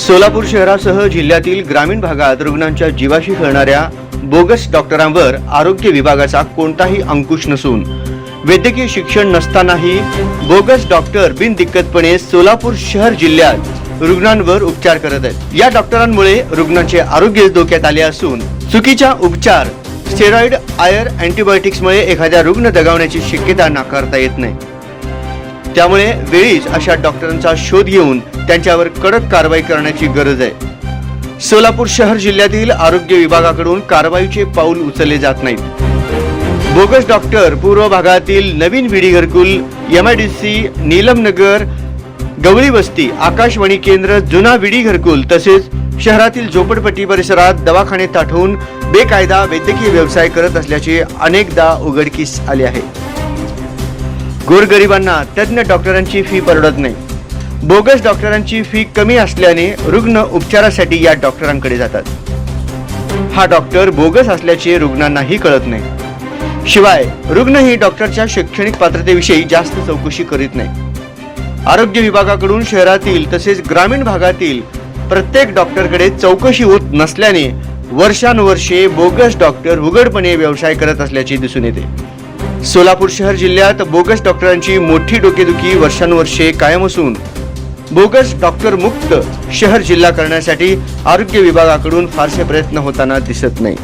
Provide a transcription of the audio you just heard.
सोलापूर शहरासह जिल्ह्यातील ग्रामीण भागात रुग्णांच्या जीवाशी खेळणाऱ्या बोगस डॉक्टरांवर आरोग्य विभागाचा कोणताही अंकुश नसून वैद्यकीय शिक्षण नसतानाही बोगस डॉक्टर बिनदिक्कतपणे सोलापूर शहर जिल्ह्यात रुग्णांवर उपचार करत आहेत. या डॉक्टरांमुळे रुग्णांचे आरोग्य धोक्यात आले असून चुकीच्या उपचार स्टेरॉइड आयर अँटीबायोटिक्समुळे एखाद्या रुग्ण दगावण्याची शक्यता नाकारता येत नाही. त्यामुळे वेळीच अशा डॉक्टरांचा शोध घेऊन त्यांच्यावर कडक कारवाई करण्याची गरज आहे. सोलापूर शहर जिल्ह्यातील आरोग्य विभागाकडून कारवाईचे पाऊल उचलले जात नाहीत. बोगस डॉक्टर पूर्व भागातील नवीन विडी घरकुल M I D C Neelamnagar गवळी वस्ती आकाशवाणी केंद्र जुना विडी घरकुल तसेच शहरातील झोपडपट्टी परिसरात दवाखाने ताठवून बेकायदा वैद्यकीय व्यवसाय करत असल्याचे अनेकदा उघडकीस आले आहे. गोरगरिबांना तज्ज्ञ डॉक्टरांची फी परवडत नाही. बोगस डॉक्टरांची फी कमी असल्याने रुग्ण उपचारासाठी या डॉक्टरांकडे जातात. हा डॉक्टर बोगस असल्याचे रुग्णांनाही कळत नाही. शिवाय रुग्ण ही डॉक्टरच्या शैक्षणिक पात्रतेविषयी जास्त चौकशी करीत नाही. आरोग्य विभागाकडून शहरातील तसेच ग्रामीण भागातील प्रत्येक डॉक्टरकडे चौकशी होत नसल्याने वर्षानुवर्षे बोगस डॉक्टर उघडपणे व्यवसाय करत असल्याचे दिसून येते. सोलापूर शहर जिल्ह्यात बोगस डॉक्टरांची मोठी डोकेदुखी वर्षानुवर्षे कायम असून बोगस डॉक्टर मुक्त शहर जिल्हा करण्यासाठी आरोग्य विभागाकडून फारसे प्रयत्न होताना दिसत नाही.